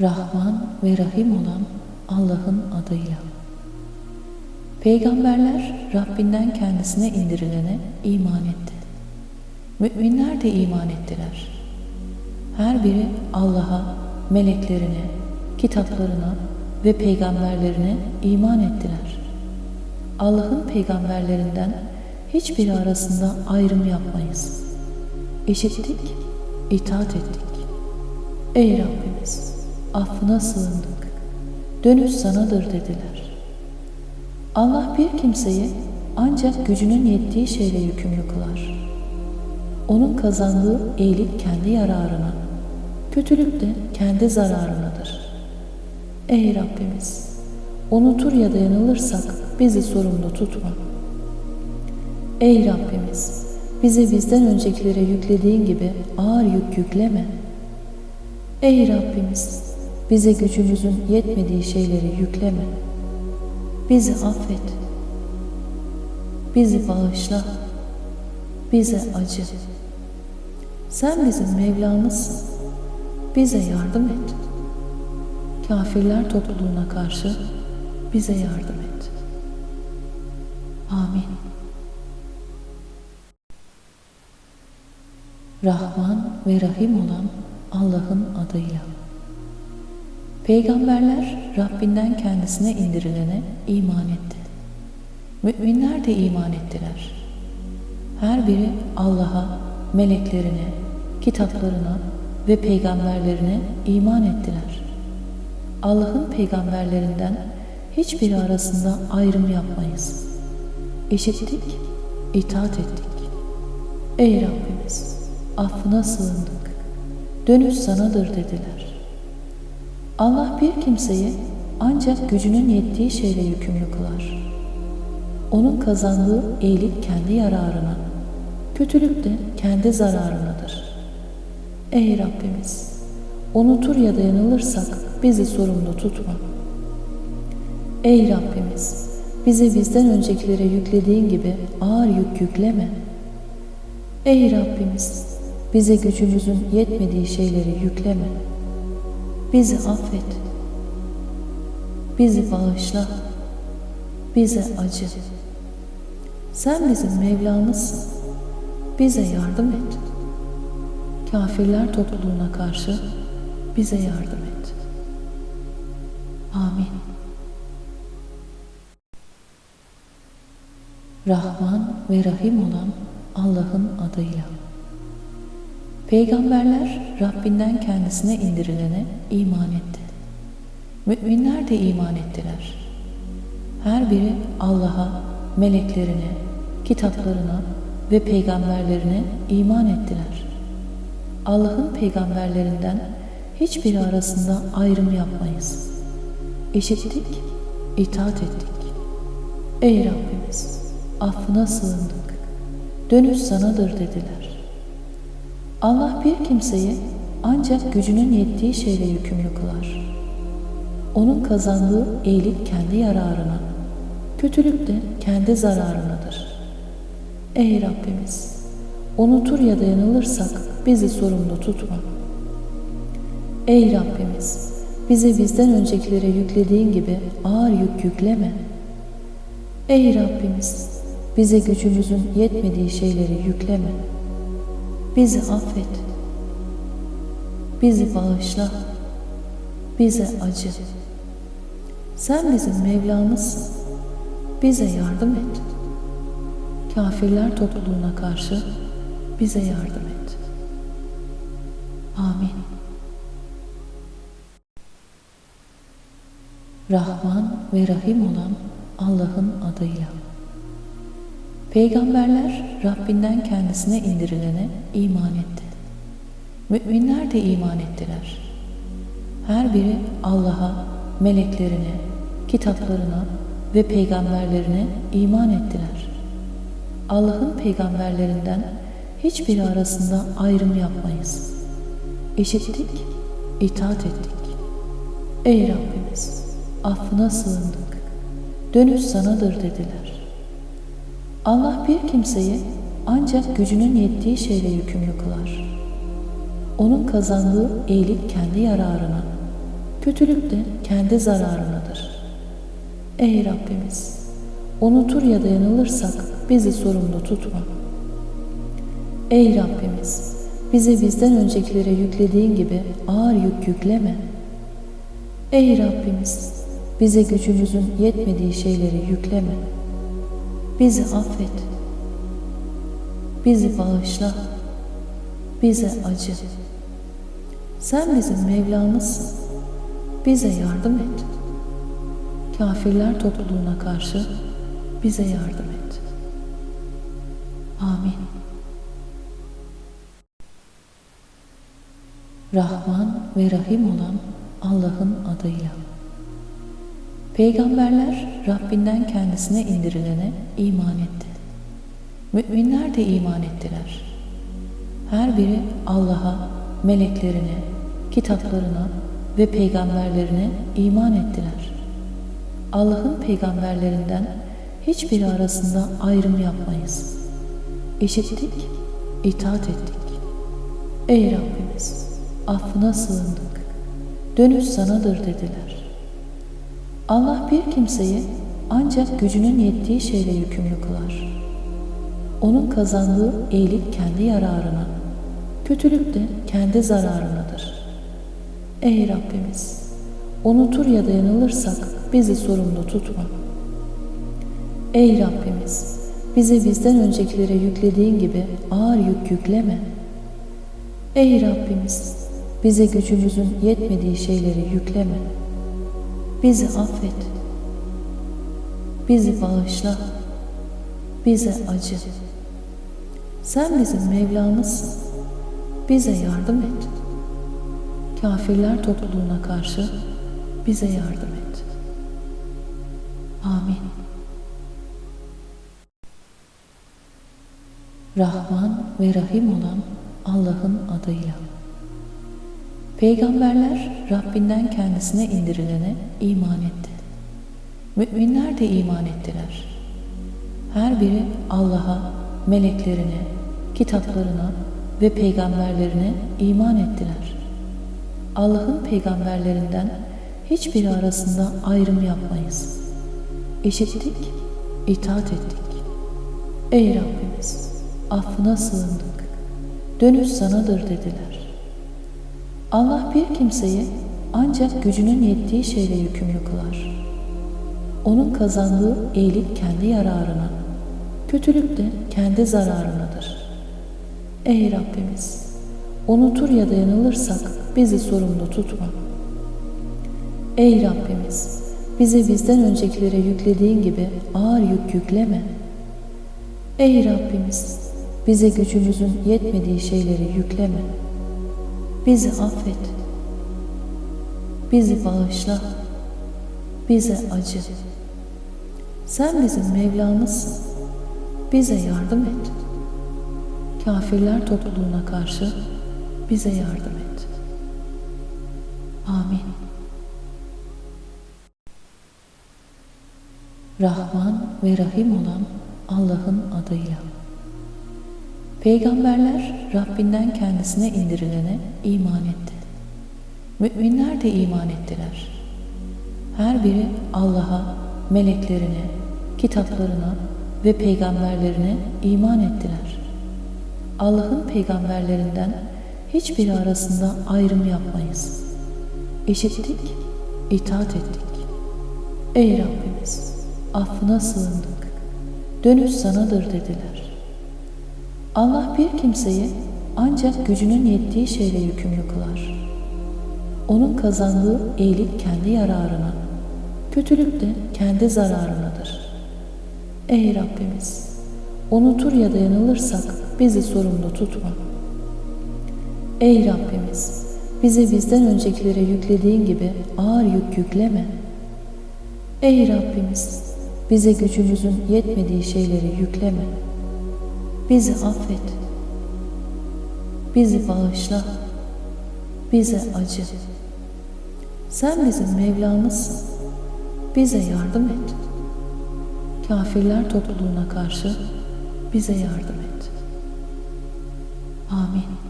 Rahman ve Rahim olan Allah'ın adıyla. Peygamberler Rabbinden kendisine indirilene iman etti. Müminler de iman ettiler. Her biri Allah'a, meleklerine, kitaplarına ve peygamberlerine iman ettiler. Allah'ın peygamberlerinden hiçbiri arasında ayrım yapmayız. İşittik, itaat ettik. Ey Rabbimiz, affına sığındık. Dönüş sanadır dediler. Allah bir kimseyi ancak gücünün yettiği şeyle yükümlü kılar. Onun kazandığı iyilik kendi yararına, kötülük de kendi zararınadır. Ey Rabbimiz, unutur ya da yanılırsak bizi sorumlu tutma. Ey Rabbimiz, bizi bizden öncekilere yüklediğin gibi ağır yük yükleme. Ey Rabbimiz, bize gücümüzün yetmediği şeyleri yükleme. Bizi affet. Bizi bağışla. Bize acı. Sen bizim Mevlamızsın. Bize yardım et. Kafirler topluluğuna karşı bize yardım et. Amin. Rahman ve Rahim olan Allah'ın adıyla. Peygamberler Rabbinden kendisine indirilene iman etti. Müminler de iman ettiler. Her biri Allah'a, meleklerine, kitaplarına ve peygamberlerine iman ettiler. Allah'ın peygamberlerinden hiçbiri arasında ayrım yapmayız. İşittik, itaat ettik. Ey Rabbimiz, affına sığındık. Dönüş sanadır dediler. Allah bir kimseyi ancak gücünün yettiği şeyle yükümlü kılar. Onun kazandığı iyilik kendi yararına, kötülük de kendi zararınadır. Ey Rabbimiz, unutur ya da yanılırsak bizi sorumlu tutma. Ey Rabbimiz, bizi bizden öncekilere yüklediğin gibi ağır yük yükleme. Ey Rabbimiz, bize gücümüzün yetmediği şeyleri yükleme. Bizi affet. Bizi bağışla. Bize acı. Sen bizim Mevlamızsın. Bize yardım et. Kafirler topluluğuna karşı bize yardım et. Amin. Rahman ve Rahim olan Allah'ın adıyla. Peygamberler Rabbinden kendisine indirilene iman etti. Müminler de iman ettiler. Her biri Allah'a, meleklerine, kitaplarına ve peygamberlerine iman ettiler. Allah'ın peygamberlerinden hiçbiri arasında ayrım yapmayız. İşittik, itaat ettik. Ey Rabbimiz, affına sığındık. Dönüş sanadır dediler. Allah bir kimseyi ancak gücünün yettiği şeyle yükümlü kılar. Onun kazandığı iyilik kendi yararına, kötülük de kendi zararınadır. Ey Rabbimiz, unutur ya da yanılırsak bizi sorumlu tutma. Ey Rabbimiz, bize bizden öncekilere yüklediğin gibi ağır yük yükleme. Ey Rabbimiz, bize gücümüzün yetmediği şeyleri yükleme. Bizi affet. Bizi bağışla. Bize acı. Sen bizim Mevlamızsın. Bize yardım et. Kafirler topluluğuna karşı bize yardım et. Amin. Rahman ve Rahim olan Allah'ın adıyla. Peygamberler Rabbinden kendisine indirilene iman etti. Müminler de iman ettiler. Her biri Allah'a, meleklerine, kitaplarına ve peygamberlerine iman ettiler. Allah'ın peygamberlerinden hiçbiri arasında ayrım yapmayız. İşittik, itaat ettik. Ey Rabbimiz, affına sığındık. Dönüş sanadır dediler. Allah bir kimseyi ancak gücünün yettiği şeyle yükümlü kılar. Onun kazandığı iyilik kendi yararına, kötülük de kendi zararınadır. Ey Rabbimiz! Unutur ya da yanılırsak bizi sorumlu tutma. Ey Rabbimiz! Bize bizden öncekilere yüklediğin gibi ağır yük yükleme. Ey Rabbimiz! Bize gücümüzün yetmediği şeyleri yükleme. Bizi affet. Bizi bağışla. Bize acı. Sen bizim Mevlamızsın. Bize yardım et. Kafirler topluluğuna karşı bize yardım et. Amin. Rahman ve Rahim olan Allah'ın adıyla. Peygamberler Rabbinden kendisine indirilene iman etti. Müminler de iman ettiler. Her biri Allah'a, meleklerine, kitaplarına ve peygamberlerine iman ettiler. Allah'ın peygamberlerinden hiçbiri arasında ayrım yapmayız. İşittik, itaat ettik. Ey Rabbimiz, affına sığındık. Dönüş sanadır dediler. Allah bir kimseyi ancak gücünün yettiği şeyle yükümlü kılar. Onun kazandığı iyilik kendi yararına, kötülük de kendi zararınadır. Ey Rabbimiz! Unutur ya da yanılırsak bizi sorumlu tutma. Ey Rabbimiz! Bize bizden öncekilere yüklediğin gibi ağır yük yükleme. Ey Rabbimiz! Bize gücümüzün yetmediği şeyleri yükleme. Bizi affet. Bizi bağışla. Bize acı. Sen bizim Mevlamızsın. Bize yardım et. Kafirler topluluğuna karşı bize yardım et. Amin. Rahman ve Rahim olan Allah'ın adıyla. Peygamberler Rabbinden kendisine indirilene iman etti. Müminler de iman ettiler. Her biri Allah'a, meleklerine, kitaplarına ve peygamberlerine iman ettiler. Allah'ın peygamberlerinden hiçbiri arasında ayrım yapmayız. İşittik, itaat ettik. Ey Rabbimiz, affına sığındık. Dönüş sanadır dediler. Allah bir kimseyi ancak gücünün yettiği şeyle yükümlü kılar. Onun kazandığı iyilik kendi yararına, kötülük de kendi zararınadır. Ey Rabbimiz! Unutur ya da yanılırsak bizi sorumlu tutma. Ey Rabbimiz! Bize bizden öncekilere yüklediğin gibi ağır yük yükleme. Ey Rabbimiz! Bize gücümüzün yetmediği şeyleri yükleme. Bizi affet. Bizi bağışla. Bize acı. Sen bizim Mevlamızsın. Bize yardım et. Kafirler topluluğuna karşı bize yardım et. Amin. Rahman ve Rahim olan Allah'ın adıyla. Peygamberler Rabbinden kendisine indirilene iman etti. Müminler de iman ettiler. Her biri Allah'a, meleklerine, kitaplarına ve peygamberlerine iman ettiler. Allah'ın peygamberlerinden hiçbiri arasında ayrım yapmayız. İşittik, itaat ettik. Ey Rabbimiz, affına sığındık. Dönüş sanadır dediler. Allah bir kimseyi ancak gücünün yettiği şeyle yükümlü kılar. Onun kazandığı iyilik kendi yararına, kötülük de kendi zararınadır. Ey Rabbimiz! Unutur ya da yanılırsak bizi sorumlu tutma. Ey Rabbimiz! Bize bizden öncekilere yüklediğin gibi ağır yük yükleme. Ey Rabbimiz! Bize gücümüzün yetmediği şeyleri yükleme. Bizi affet. Bizi bağışla. Bize acı. Sen bizim Mevlamızsın. Bize yardım et. Kafirler topluluğuna karşı bize yardım et. Amin.